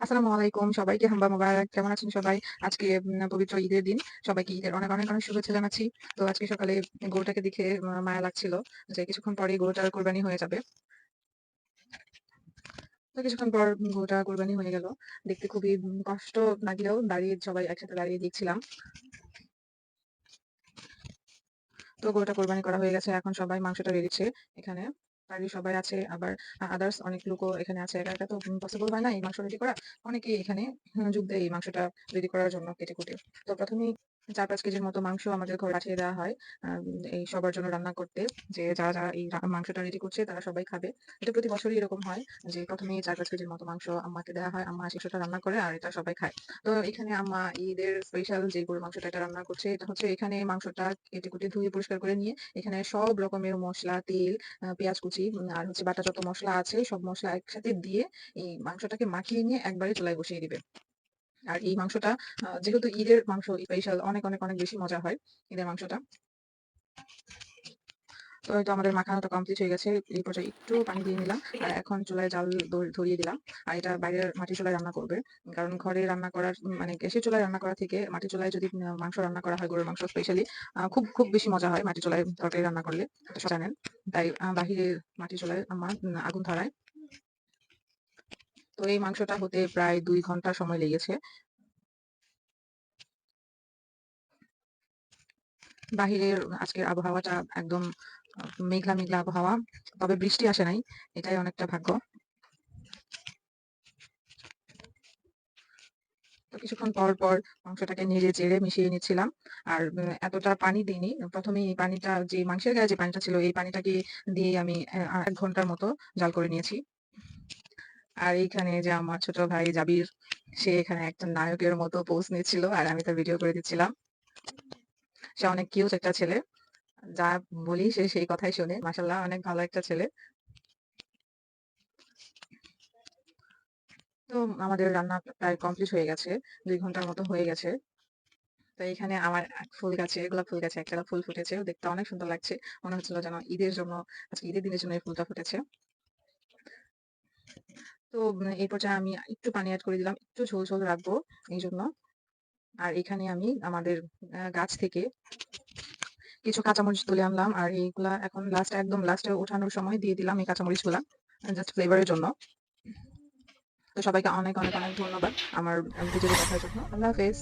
আসসালামু আলাইকুম। সবাইকে হাম্বা মোবারক। কেমন আছেন সবাই? আজকে পবিত্র ঈদের দিন। সবাইকে ঈদের অনেক, অনেক, অনেক শুভেচ্ছা জানাচ্ছি। তো আজকে সকালে গরুটাকে দেখে মায়া লাগছিল যে কিছুক্ষণ পরেই গরুটার কোরবানি হয়ে যাবে। কিছুক্ষণ পর গরুটা কোরবানি হয়ে গেল। দেখতে খুবই কষ্ট লাগলেও দাঁড়িয়ে সবাই একসাথে দাঁড়িয়ে দেখছিলাম। তো গরুটা কোরবানি করা হয়ে গেছে। এখন সবাই মাংসটা বেড়েছে এখানে। বাড়ির সবাই আছে আবার আদার্স অনেক লোকও এখানে আছে। একা, একা তো পসিবল হয় না এই মাংস রেডি করা। অনেকেই এখানে যোগ দেয় এই মাংসটা রেডি করার জন্য কেটে-কুটে। তো ১ম এই ৪-৫ কেজির মতো মাংস আমাদের ঘরে পাঠিয়ে দেওয়া হয়। এই সবার জন্য রান্না করতে। যে যারা, যারা এই মাংসটা রেডি করছে তারা সবাই খাবে। এটা প্রতি বছরই এরকম হয় যে ১ম এই ৪-৫ কেজির মতো মাংস আম্মাকে দেওয়া হয়। আম্মা সেটা রান্না করে আর এটা সবাই খায়। তো এখানে আম্মা ঈদের স্পেশাল যে গরুর মাংসটা এটা রান্না করছে এটা হচ্ছে এখানে মাংসটা কেটে-কুটে ধুয়ে পরিষ্কার করে নিয়ে এখানে সব রকমের মশলা তেল, পেঁয়াজ কুচি আর হচ্ছে বাটা যত মশলা আছে সব মশলা একসাথে দিয়ে এই মাংসটাকে মাখিয়ে নিয়ে একবারে চুলায় বসিয়ে দিবে। আর এই মাংসটা যেহেতু ঈদের মাংস স্পেশাল অনেক, অনেক, অনেক বেশি মজা হয় ঈদের মাংসটা। তো এই তো আমাদের মাখানোটা কমপ্লিট হয়ে গেছে। এই পর্যায়ে একটু পানি দিয়ে নিলাম। আর এখন চুলায় জাল ধরিয়ে দিলাম। আর এটা বাইরের মাটির চুলায় রান্না করবে। কারণ ঘরে রান্না করার মানে গ্যাসের চুলায় রান্না করা থেকে মাটির চুলায় যদি মাংস রান্না করা হয় গরুর মাংস স্পেশালি খুব, খুব বেশি মজা হয় মাটির চুলায় তরকারি রান্না করলে। জানেন। তাই বাহিরে মাটির চুলায় উম আগুন ধরায়। তো এই মাংসটা হতে প্রায় দুই ঘণ্টা সময় লেগেছে। বাহিরের আজকের আবহাওয়াটা একদম মেঘলা, মেঘলা আবহাওয়া। তবে বৃষ্টি আসে নাই। এটাই অনেকটা ভাগ্য। কিছুক্ষণ পর, পর মাংসটাকে নেড়ে-চেড়ে মিশিয়ে নিচ্ছিলাম। আর এতটা পানি দিইনি। ১ম এই পানিটা যে মাংসের গায়ে যে পানিটা ছিল এই পানিটাকে দিয়েই আমি ১ ঘণ্টার মতো জাল করে নিয়েছি। আর এইখানে যে আমার ছোট ভাই জাবির সে এখানে একটা নায়কের মতো পোজ নিচ্ছিল আর আমি তার ভিডিও করে দিচ্ছিলাম। সে অনেক কিউট একটা ছেলে। যা বলি সে সেই কথাই শোনে। মাশাআল্লাহ অনেক ভালো একটা ছেলে। তো আমাদের রান্না প্রায় কমপ্লিট হয়ে গেছে। দুই ঘণ্টার মতো হয়ে গেছে। তো এখানে আমার ফুল গাছে, গোলাপ ফুল গাছে একটা ফুল ফুটেছে। দেখতে অনেক সুন্দর লাগছে। মনে হচ্ছিল যেন ঈদের জন্য আজকে ঈদের দিনের জন্য এই ফুলটা ফুটেছে। তো এই পর্যায়ে আমি একটু পানি অ্যাড করে দিলাম। একটু ঝোল, ঝোল রাখব এই জন্য আর এখানে আমি আমাদের গাছ থেকে কিছু কাঁচামরিচ তুলে আনলাম। আর এইগুলা এখন লাস্ট একদম লাস্টে ওঠানোর সময় দিয়ে দিলাম এই কাঁচামরিচগুলা জাস্ট ফ্লেভারের জন্য। তো সবাইকে অনেক, অনেক, অনেক ধন্যবাদ আমার ভিডিওটি দেখার জন্য। আল্লাহ হাফেজ।